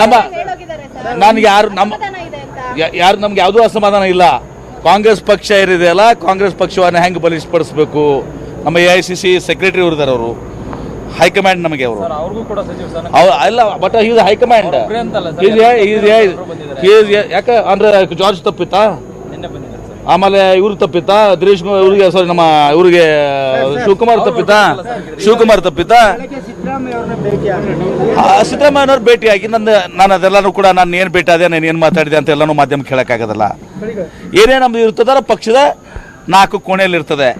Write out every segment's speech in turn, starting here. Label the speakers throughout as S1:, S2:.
S1: ನಮ್ಮ. ನನ್ಗೆ ಯಾರು ನಮ್ಮ ಯಾರು ನಮ್ಗೆ ಯಾವುದೂ ಅಸಮಾಧಾನ ಇಲ್ಲ. ಕಾಂಗ್ರೆಸ್ ಪಕ್ಷ ಏನಿದೆಯಲ್ಲ ಕಾಂಗ್ರೆಸ್ ಪಕ್ಷವನ್ನು ಹೆಂಗೆ ಬಲಿಷ್ಪಡಿಸಬೇಕು ನಮ್ಮ A I C C secretary ಇರ್ತಾರೆ ಅವರು. ಹೈಕಮಾಂಡ್ ನಮಗೆ ಅವರು. ಅಲ್ಲ ಬಟ್ ಈಸ್ ಹೈಕಮಾಂಡ್. ಯಾಕೆ ಅಂದ್ರೆ ಜಾರ್ಜ್ ತಪ್ಪಿತ್ತ? ಆಮೇಲೆ ಇವ್ರು ತಪ್ಪಿತ ದಿನೇಶ್ ಕುಮಾರ್ ಇವ್ರಿಗೆ ಸಾರಿ ನಮ್ಮ ಇವ್ರಿಗೆ ಶಿವಕುಮಾರ್ ತಪ್ಪಿತ ಶಿವಕುಮಾರ್ ತಪ್ಪಿತ ಸಿದ್ದರಾಮಯ್ಯನವ್ರು ಭೇಟಿಯಾಗಿ ನನ್ನ ನಾನು ಅದೆಲ್ಲನೂ ಕೂಡ ನಾನು ಏನು ಭೇಟಿ ಆದೆ ನಾನು ಏನು ಮಾತಾಡಿದೆ ಅಂತ ಎಲ್ಲನೂ ಮಾಧ್ಯಮಕ್ಕೆ ಕೇಳೋಕ್ಕಾಗೋದಲ್ಲ. ಏನೇ ನಮ್ದು ಇರ್ತದಲ್ಲ ಪಕ್ಷದ ನಾಲ್ಕು ಕೋಣೆಯಲ್ಲಿ ಇರ್ತದೆ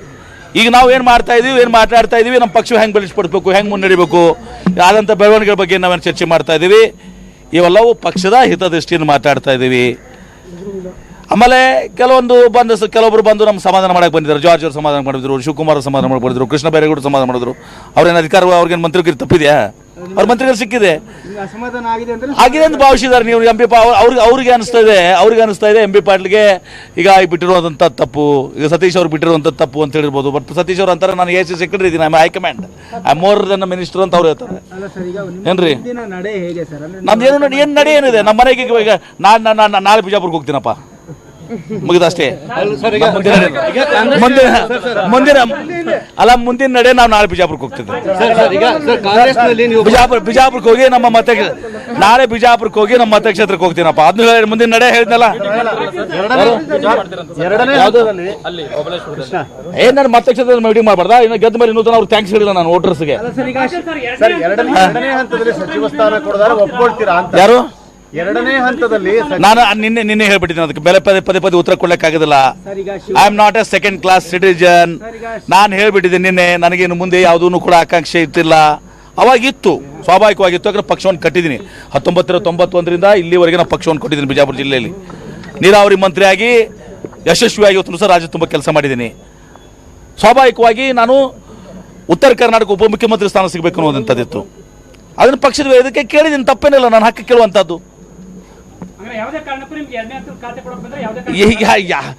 S1: ಈಗ ನಾವು ಏನು ಮಾಡ್ತಾ ಇದೀವಿ ಏನು ಮಾತಾಡ್ತಾ ಇದೀವಿ ನಮ್ಮ ಪಕ್ಷ ಹೆಂಗೆ ಬೆಳೆಸ್ಬಿಡ್ಬೇಕು ಹೆಂಗೆ ಮುನ್ನಡಿಬೇಕು ಆದಂಥ ಬೆಳವಣಿಗೆ ಬಗ್ಗೆ ನಾವೇನು ಚರ್ಚೆ ಮಾಡ್ತಾ ಇದ್ದೀವಿ ಇವೆಲ್ಲವೂ ಪಕ್ಷದ ಹಿತದೃಷ್ಟಿಯನ್ನು ಮಾತಾಡ್ತಾ ಇದ್ದೀವಿ ಆಮೇಲೆ ಕೆಲವೊಂದು ಬಂದು ಕೆಲವೊಬ್ಬರು ಕೆಲವೊಬ್ರು ಬಂದು ನಮ್ಮ ಸಮಾಧಾನ ಮಾಡಕ್ಕೆ ಬಂದಿದ್ದಾರೆ ಜಾರ್ಜ್ ಅವರು ಸಮಾಧಾನ ಮಾಡಿದ್ರು ಶಿವಕುಮಾರ್ ಸಮಾಧಾನ ಮಾಡಿದ್ರು ಕೃಷ್ಣ ಬೈರೇಗೌಡ ಸಮಾಧಾನ ಮಾಡಿದ್ರು. ಅವ್ರೇನು ಅಧಿಕಾರ ಅವ್ರಿಗೇನು ಮಂತ್ರಿಗಿರಿ ತಪ್ಪಿದೆಯಾ? ಅವ್ರ ಮಂತ್ರಿಗಳು ಸಿಕ್ಕಿದೆ.
S2: ಆಗಿದೆ
S1: ಅಂತ ಭಾವಿಸಿದ್ದಾರೆ ನೀವು ಎಂ ಪಿ ಪಾ ಅವ್ರಿಗೆ ಅವ್ರಿಗೆ ಅನಿಸ್ತಾ ಇದೆ ಅವ್ರಿಗೆ ಅನಿಸ್ತಾ ಇದೆ ಎಂ ಪಿ ಪಾಟ್ಲಿಗೆ ಈಗ ಬಿಟ್ಟಿರುವಂಥ ತಪ್ಪು ಈಗ ಸತೀಶ್ ಅವ್ರು ಬಿಟ್ಟಿರುವಂಥ ತಪ್ಪು ಅಂತ ಹೇಳಿರ್ಬೋದು. ಬಟ್ ಸತೀಶ್ ಅವ್ರು ಅಂತಾರೆ ನಾನು ಎ ಸಿ ಸೆಕ್ರೆಟರಿ ಇದ್ದೀನಿ I high command I more than minister ಅಂತ ಅವ್ರು ಹೇಳ್ತಾರೆ. ಏನ್ರಿ? ನಮ್ದು ಏನು ನೋಡಿ ಏನು ನಡೆ ಏನಿದೆ? ನಮ್ಮ ಮನೆಗೆ ಈಗ- ಈಗ ನಾನು ನಾನು ನಾಳೆ ಬಿಜಾಪುರ್ಗೆ ಹೋಗ್ತೀನಪ್ಪ. ಮುಗಿದಷ್ಟೇ. ಮುಂದಿನ ಮುಂದಿನ ಮುಂದಿನ ಅಲ್ಲ ಮುಂದಿನ ನಡೆ ನಾವು ನಾಳೆ ಬಿಜಾಪುರಕ್ಕೆ ಹೋಗ್ತಿದ್ದೆ
S3: ಈಗ ಸರ್ ಕಾಂಗ್ರೆಸ್ನಲ್ಲಿ ನೀವು
S1: ಬಿಜಾಪುರ ಬಿಜಾಪುರಕ್ಕೆ ಹೋಗಿ ನಮ್ಮ ಮತ ನಾಳೆ ಬಿಜಾಪುರಕ್ಕೆ ಹೋಗಿ ನಮ್ಮ ಮತಕ್ಷೇತ್ರಕ್ಕೆ ಹೋಗ್ತೀನಪ್ಪ. ಅದನ್ನ ಹೇಳಿ ಮುಂದಿನ ನಡೆ ಹೇಳಿದ್ನಲ್ಲ? ಏನ್ ನಾನು ಮತಕ್ಷೇತ್ರದ ಮೀಟಿಂಗ್ ಮಾಡಬಾರ್ದಾ? ಇನ್ನು ಗೆದ್ದ ಮೇಲೆ ಇನ್ನೂ ಅವ್ರು ಥ್ಯಾಂಕ್ಸ್ ಹೇಳಿಲ್ಲ ನಾನು ವೋಟರ್ಸ್ಗೆ
S2: ಅಲ್ಲ ಸರ್ ಈಗ
S3: ಸರ್ ಎರಡನೇ ಎರಡನೇ ಹಂತದಲ್ಲಿ ಸಚಿವ ಸ್ಥಾನ ಕೊಡದಾರ ಒಪ್ಕೊಳ್ತೀರಾ ಅಂತ.
S1: ಯಾರು?
S3: ಎರಡನೇ ಹಂತದಲ್ಲಿ
S1: ನಾನು ನಿನ್ನೆ ನಿನ್ನೆ ಹೇಳ್ಬಿಟ್ಟಿದ್ದೀನಿ ಅದಕ್ಕೆ. ಬೆಲೆ ಪದೇ ಪದೇ ಪದೇ ಉತ್ತರ ಕೊಡ್ಲಿಕ್ಕಾಗೋದಿಲ್ಲ.
S2: ಸರ್ ಈಗ
S1: I am not a second class citizen ನಾನು ಹೇಳ್ಬಿಟ್ಟಿದ್ದೀನಿ ನಿನ್ನೆ ನನಗೇನು ಮುಂದೆ ಯಾವುದೂ ಕೂಡ ಆಕಾಂಕ್ಷೆ ಇತ್ತಿಲ್ಲ ಅವಾಗಿತ್ತು. ಸ್ವಾಭಾವಿಕವಾಗಿತ್ತು. ಯಾಕಂದ್ರೆ ಪಕ್ಷವನ್ನು ಕಟ್ಟಿದ್ದೀನಿ. ಹತ್ತೊಂಬತ್ತರ ತೊಂಬತ್ತೊಂದರಿಂದ ಇಲ್ಲಿವರೆಗೆ ನಾನು ಪಕ್ಷವನ್ನು ಕೊಟ್ಟಿದ್ದೀನಿ ಬಿಜಾಪುರ ಜಿಲ್ಲೆಯಲ್ಲಿ. ನೀರಾವರಿ ಮಂತ್ರಿಯಾಗಿ ಯಶಸ್ವಿಯಾಗಿ ಇವತ್ತು ಸಹ ರಾಜ್ಯ ತುಂಬ ಕೆಲಸ ಮಾಡಿದ್ದೀನಿ. ಸ್ವಾಭಾವಿಕವಾಗಿ ನಾನು ಉತ್ತರ ಕರ್ನಾಟಕ ಉಪಮುಖ್ಯಮಂತ್ರಿ ಸ್ಥಾನ ಸಿಗಬೇಕು ಅನ್ನೋದಂಥದ್ದಿತ್ತು ಅದನ್ನು ಪಕ್ಷದ ಇದಕ್ಕೆ ಕೇಳಿದ್ದೀನಿ. ತಪ್ಪೇನಿಲ್ಲ. ನಾನು ಹಕ್ಕ ಕೇಳುವಂಥದ್ದು.
S4: ಯಾವುದೇ ಕಾರಣಕ್ಕೂ ನಿಮ್ಗೆ ಎರಡನೇ ಹಂತದ ಖಾತೆ ಕೊಡೋಕೆ ಬಂದ್ರೆ ಯಾವುದೇ
S1: ಈ- ಯಾ- ಯಾ-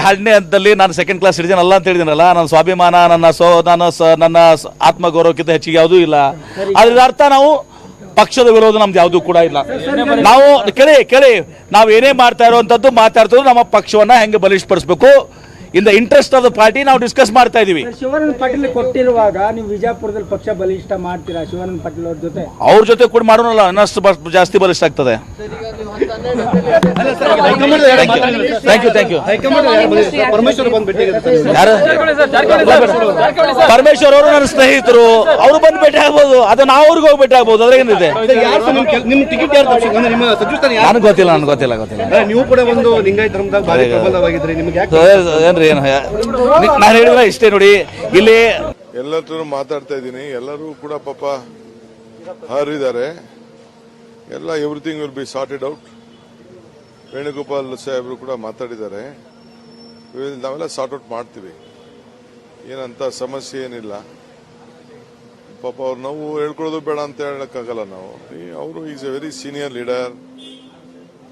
S1: ಎರಡನೇ ಹಂತದಲ್ಲಿ ನಾನು ಸೆಕೆಂಡ್ ಕ್ಲಾಸ್ ಸಿಟಿಜನ್ ಅಲ್ಲ ಅಂತ ಹೇಳಿದ್ದೀನಲ್ಲ ನನ್ನ ಸ್ವಾಭಿಮಾನ ನನ್ನ ಸೋ ನನ್ನ ಸ ನನ್ನ ಸ- ಆತ್ಮಗೌರವಕ್ಕಿಂತ ಹೆಚ್ಚಿಗೆ ಯಾವುದೂ ಇಲ್ಲ. ಅದ್ರ ಅರ್ಥ ನಾವು ಪಕ್ಷದ ವಿರೋಧ ನಮ್ದು ಯಾವುದೂ ಕೂಡ ಇಲ್ಲ. ನಾವು ಕೇಳಿ ಕೇಳಿ ನಾವು ಏನೇ ಮಾಡ್ತಾ ಇರುವಂಥದ್ದು ಮಾತಾಡ್ತಿದ್ರು ನಮ್ಮ ಪಕ್ಷವನ್ನ ಹೆಂಗೆ ಬಲಿಷ್ಠಪಡಿಸ್ಬೇಕು? In the interest of the party ನಾವು ಡಿಸ್ಕಸ್ ಮಾಡ್ತಾ ಇದೀವಿ.
S2: ಶಿವಾನಂದ ಪಾಟೀಲ್ ಕೊಟ್ಟಿರುವಾಗ ನೀವು ವಿಜಯಪುರದಲ್ಲಿ ಪಕ್ಷ ಬಲಿಷ್ಠ ಮಾಡ್ತೀರಾ ಶಿವಾನಂದ ಪಾಟೀಲ್ ಅವ್ರ ಜೊತೆ?
S1: ಅವ್ರ ಜೊತೆ ಕೂಡ ಮಾಡೋಣಲ್ಲ ಇನ್ನಷ್ಟು ಬ- ಜಾಸ್ತಿ ಬಲಿಷ್ಠ ಆಗ್ತದೆ thank you thank you
S3: high command ಯಾರು? ಬಂದಿದ್ದಾರೆ ಸರ್? ಪರಮೇಶ್ವರ್ ಬಂದು ಭೇಟಿಯಾಗಿದ್ದಾರೆ
S1: ಯಾರು
S5: ಸರ್
S1: ಪರಮೇಶ್ವರ್ ಅವರು ನನ್ನ ಸ್ನೇಹಿತರು. ಅವರು ಬಂದು ಭೇಟಿ ಆಗ್ಬೋದು. ಅದು ನಾವು ಅವ್ರಿಗೆ ಹೋಗಿ ಭೇಟಿ ಆಗ್ಬೋದು. ಅದ್ರಾಗ
S3: ಏನಿದೆ? ಯಾರು ನಿಮ್ ಟಿಕೆಟ್ ಯಾರು ತಪ್ಪಿಸಿ- ಅಂದ್ರೆ ನಿಮ್ಮ ಸಚಿವ ಸ್ಥಾನ
S1: ನನಗೆ ಗೊತ್ತಿಲ್ಲ ನನಗೆ ಗೊತ್ತಿಲ್ಲ ಗೊತ್ತಿಲ್ಲ.
S3: ನೀವು ಕೂಡ ಒಂದು ಲಿಂಗಾಯತ ಧರ್ಮದಾಗ
S1: ಏನ್ರಿ? ಏನು? ನಾನು ಹೇಳಿದ್ರೆ ಇಷ್ಟೇ ನೋಡಿ. ಇಲ್ಲಿ
S6: ಎಲ್ಲರ ಮಾತಾಡ್ತಾ ಇದ್ದೀನಿ. ಎಲ್ಲರೂ ಕೂಡ ಪಾಪ ಹಾರಿದ್ದಾರೆ. ಎಲ್ಲ everything will be sorted out Venugopal ಸಾಹೇಬರು ಕೂಡ ಮಾತಾಡಿದ್ದಾರೆ. ನಾವೆಲ್ಲ ಸಾರ್ಟ್ ಔಟ್ ಮಾಡ್ತೀವಿ. ಏನಂತ ಸಮಸ್ಯೆ ಏನಿಲ್ಲ. ಪಾಪ ಅವ್ರು ನಾವು ಹೇಳ್ಕೊಳ್ಳೋದು ಬೇಡ ಅಂತ ಹೇಳಕ್ಕಾಗಲ್ಲ ನಾವು. ಅವರು is a very senior leader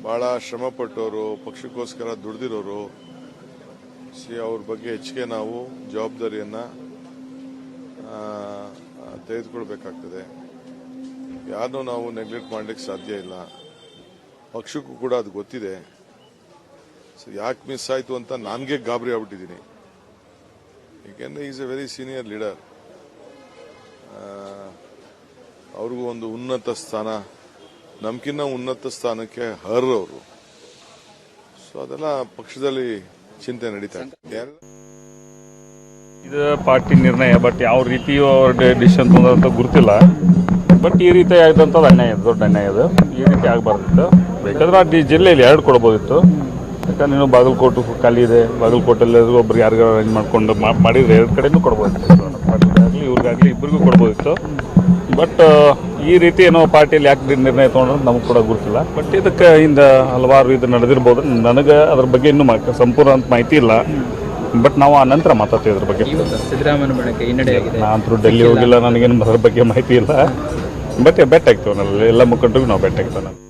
S6: ಬಹಳ ಶ್ರಮಪಟ್ಟವರು, ಪಕ್ಷಕ್ಕೋಸ್ಕರ ದುಡ್ದಿರೋರು. ಸಿ ಅವ್ರ ಬಗ್ಗೆ ಹೆಚ್ಚಿಗೆ ನಾವು ಜವಾಬ್ದಾರಿಯನ್ನು ತೆಗೆದುಕೊಳ್ಬೇಕಾಗ್ತದೆ. ಯಾರನ್ನೂ ನಾವು ನೆಗ್ಲೆಕ್ಟ್ ಮಾಡಲಿಕ್ಕೆ ಸಾಧ್ಯ ಇಲ್ಲ. ಪಕ್ಷಕ್ಕೂ ಕೂಡ ಅದು ಗೊತ್ತಿದೆ. ಸೊ ಯಾಕೆ ಮಿಸ್ ಆಯಿತು ಅಂತ ನನಗೆ ಗಾಬರಿ ಆಗ್ಬಿಟ್ಟಿದ್ದೀನಿ. ಏಕೆಂದರೆ is a very senior leader ಅವ್ರಿಗೂ ಒಂದು ಉನ್ನತ ಸ್ಥಾನ, ನಮ್ಕಿನ್ನ ಉನ್ನತ ಸ್ಥಾನಕ್ಕೆ ಹರ್ರವರು ಸೊ ಅದೆಲ್ಲ ಪಕ್ಷದಲ್ಲಿ ಚಿಂತೆ ನಡೀತಾ ಇದೆ.
S7: ಪಾರ್ಟಿ ನಿರ್ಣಯ ಬಟ್ ಯಾವ ರೀತಿ ಡಿಸಿಷನ್ ತಂದ್ರಂತ ಗುರುತಿಲ್ಲ. ಬಟ್ ಈ ರೀತಿ ಆಗಿದಂಥದ್ದು ಅನ್ಯಾಯ ದೊಡ್ಡ ಅನ್ಯಾಯ ಅದು. ಈ ರೀತಿ ಆಗಬಾರ್ದಿತ್ತು. ಬೇಕಾದ್ರೆ ಆ ಡಿ- ಜಿಲ್ಲೆಯಲ್ಲಿ ಎರಡು ಕೊಡ್ಬೋದಿತ್ತು. ಯಾಕಂದ್ರೆ ನೀನು ಬಾಗಲಕೋಟು ಖಾಲಿ ಇದೆ. ಬಾಗಲಕೋಟಲ್ಲಿ ಒಬ್ರು ಯಾರಿಗಾರು ಅರೇಂಜ್ ಮಾಡ್ಕೊಂಡು ಮಾ- ಮಾಡಿದ್ರೆ ಎರಡು ಕಡೆನೂ ಕೊಡ್ಬೋದಿತ್ತು. ಪಾರ್ಟಿಗಾಗಲಿ ಇವ್ರಿಗಾಗಲಿ ಇಬ್ಬರಿಗೂ ಕೊಡ್ಬೋದಿತ್ತು. ಬಟ್ ಈ ರೀತಿ ಏನೋ ಪಾರ್ಟಿಯಲ್ಲಿ ಯಾಕೆ ನಿರ್ಣಯ ತೊಗೊಂಡ್ರೆ ನಮಗೆ ಕೂಡ ಗೊತ್ತಿಲ್ಲ. ಬಟ್ ಇದಕ್ಕೆ ಹಿಂದ ಹಲವಾರು ಇದು ನಡೆದಿರ್ಬೋದು. ನನಗೆ ಅದ್ರ ಬಗ್ಗೆ ಇನ್ನೂ ಮಾ- ಸಂಪೂರ್ಣ ಅಂತ ಮಾಹಿತಿ ಇಲ್ಲ. ಬಟ್ ನಾವು ಆ ನಂತರ ಮಾತಾಡ್ತೀವಿ ಅದ್ರ ಬಗ್ಗೆ. ನಾನು ಅಂತೂ ಡೆಲ್ಲಿ ಹೋಗಿಲ್ಲ. ನನಗೇನು ಅದ್ರ ಬಗ್ಗೆ ಮಾಹಿತಿ ಇಲ್ಲ. ಬಟ್ ಬೆಟ್ ಆಗ್ತೀವಿ ನಾವು ಎಲ್ಲ ಮುಖಂಡರಿಗೂ ನಾವು ಬೆಟ್ ಆಗ್ತೀವಿ